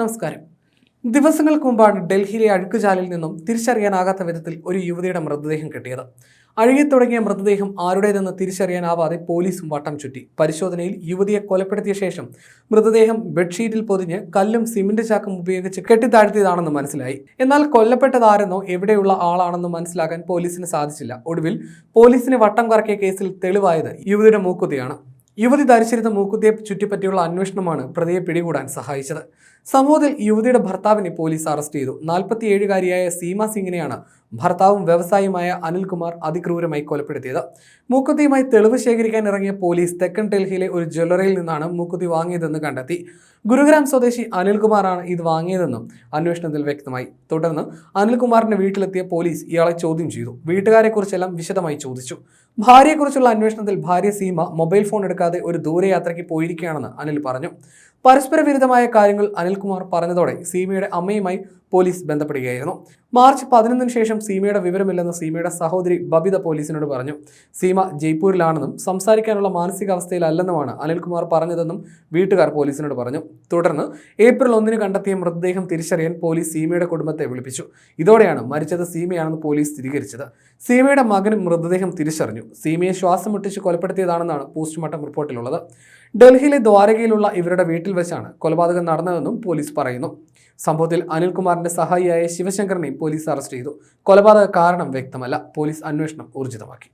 നമസ്കാരം. ദിവസങ്ങൾക്ക് മുമ്പാണ് ഡൽഹിയിലെ അഴുക്കുചാലിൽ നിന്നും തിരിച്ചറിയാനാകാത്ത വിധത്തിൽ ഒരു യുവതിയുടെ മൃതദേഹം കിട്ടിയത്. അഴുകിത്തുടങ്ങിയ മൃതദേഹം ആരുടേതെന്ന് തിരിച്ചറിയാനാവാതെ പോലീസും വട്ടം ചുറ്റി. പരിശോധനയിൽ യുവതിയെ കൊലപ്പെടുത്തിയ ശേഷം മൃതദേഹം ബെഡ്ഷീറ്റിൽ പൊതിഞ്ഞ് കല്ലും സിമന്റ് ചാക്കും ഉപയോഗിച്ച് കെട്ടിത്താഴ്ത്തിയതാണെന്ന് മനസ്സിലായി. എന്നാൽ കൊല്ലപ്പെട്ടതാരെന്നോ എവിടെയുള്ള ആളാണെന്ന് മനസ്സിലാക്കാൻ പോലീസിന് സാധിച്ചില്ല. ഒടുവിൽ പോലീസിനെ വട്ടം കറക്കിയ കേസിൽ തെളിവായത് യുവതിയുടെ മൂക്കുത്തിയാണ്. യുവതി ധരിച്ചിരുന്ന മൂക്കുത്തിയെ ചുറ്റിപ്പറ്റിയുള്ള അന്വേഷണമാണ് പ്രതിയെ പിടികൂടാൻ സഹായിച്ചത്. സംഭവത്തിൽ യുവതിയുടെ ഭർത്താവിനെ പോലീസ് അറസ്റ്റ് ചെയ്തു. നാൽപ്പത്തിയേഴുകാരിയായ സീമ സിംഗിനെയാണ് ഭർത്താവും വ്യവസായിയുമായ അനിൽകുമാർ അതിക്രൂരമായി കൊലപ്പെടുത്തിയത്. മൂക്കുത്തിയുമായി തെളിവ് ശേഖരിക്കാൻ ഇറങ്ങിയ പോലീസ് തെക്കൻ ഡൽഹിയിലെ ഒരു ജ്വല്ലറിയിൽ നിന്നാണ് മൂക്കുത്തി വാങ്ങിയതെന്ന് കണ്ടെത്തി. ഗുരുഗ്രാം സ്വദേശി അനിൽകുമാറാണ് ഇത് വാങ്ങിയതെന്നും അന്വേഷണത്തിൽ വ്യക്തമായി. തുടർന്ന് അനിൽകുമാറിന്റെ വീട്ടിലെത്തിയ പോലീസ് ഇയാളെ ചോദ്യം ചെയ്തു. വീട്ടുകാരെക്കുറിച്ചെല്ലാം വിശദമായി ചോദിച്ചു. ഭാര്യയെക്കുറിച്ചുള്ള അന്വേഷണത്തിൽ ഭാര്യ സീമ മൊബൈൽ ഫോൺ എടുക്കാതെ ഒരു ദൂരയാത്രയ്ക്ക് പോയിരിക്കുകയാണെന്ന് അനിൽ പറഞ്ഞു. പരസ്പര വിരുദ്ധമായ കാര്യങ്ങൾ അനിൽകുമാർ പറഞ്ഞതോടെ സീമയുടെ അമ്മയുമായി പോലീസ് ബന്ധപ്പെടുകയായിരുന്നു. മാർച്ച് പതിനൊന്നിന് ശേഷം സീമയുടെ വിവരമില്ലെന്ന് സീമയുടെ സഹോദരി ബബിത പോലീസിനോട് പറഞ്ഞു. സീമ ജയ്പൂരിലാണെന്നും സംസാരിക്കാനുള്ള മാനസികാവസ്ഥയിലല്ലെന്നുമാണ് അനിൽകുമാർ പറഞ്ഞതെന്നും വീട്ടുകാർ പോലീസിനോട് പറഞ്ഞു. തുടർന്ന് ഏപ്രിൽ ഒന്നിന് കണ്ടെത്തിയ മൃതദേഹം തിരിച്ചറിയാൻ പോലീസ് സീമയുടെ കുടുംബത്തെ വിളിപ്പിച്ചു. ഇതോടെയാണ് മരിച്ചത് സീമയാണെന്ന് പോലീസ് സ്ഥിരീകരിച്ചത്. സീമയുടെ മകനും മൃതദേഹം തിരിച്ചറിഞ്ഞു. സീമയെ ശ്വാസം മുട്ടിച്ച് കൊലപ്പെടുത്തിയതാണെന്നാണ് പോസ്റ്റ്മോർട്ടം റിപ്പോർട്ടിലുള്ളത്. ഡൽഹിയിലെ ദ്വാരകയിലുള്ള ഇവരുടെ വീട്ടിൽ വെച്ചാണ് കൊലപാതകം നടന്നതെന്നും പോലീസ് പറയുന്നു. സംഭവത്തിൽ അനിൽകുമാറിന്റെ സഹായിയായ ശിവശങ്കറിനെയും പോലീസ് അറസ്റ്റ് ചെയ്തു. കൊലപാതക കാരണം വ്യക്തമല്ല. പോലീസ് അന്വേഷണം ഊർജിതമാക്കി.